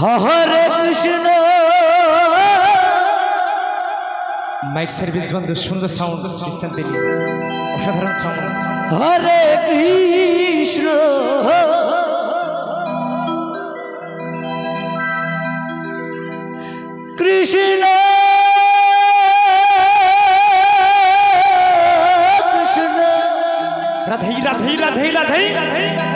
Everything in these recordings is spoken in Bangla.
হরে কৃষ্ণ। মাইক সার্ভিস বন্ধু সুন্দর সাউন্ড দিচ্ছেন তিনি অসাধারণ sound Hare Krishna. Krishna. Krishna. Radhe Radhe Radhe Radhe Hare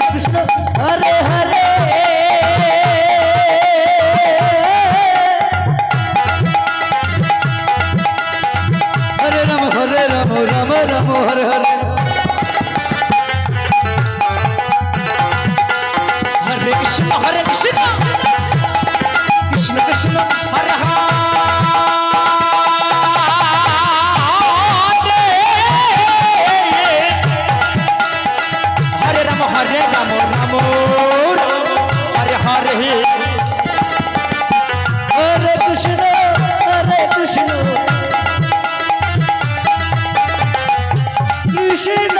Krishna Krishna Hare Hare Krishna, Hare Krishna, Krishna Krishna, Hare Hare. Krishna Hare Krishna. Krishna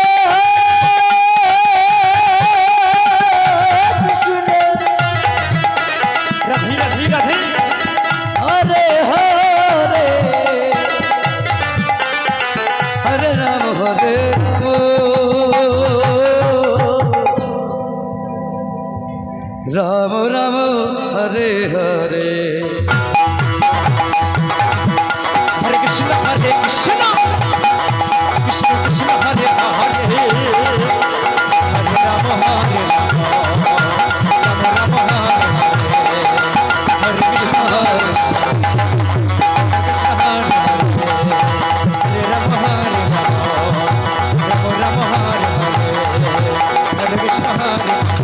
Ram Ram Hare Hare. Thank you.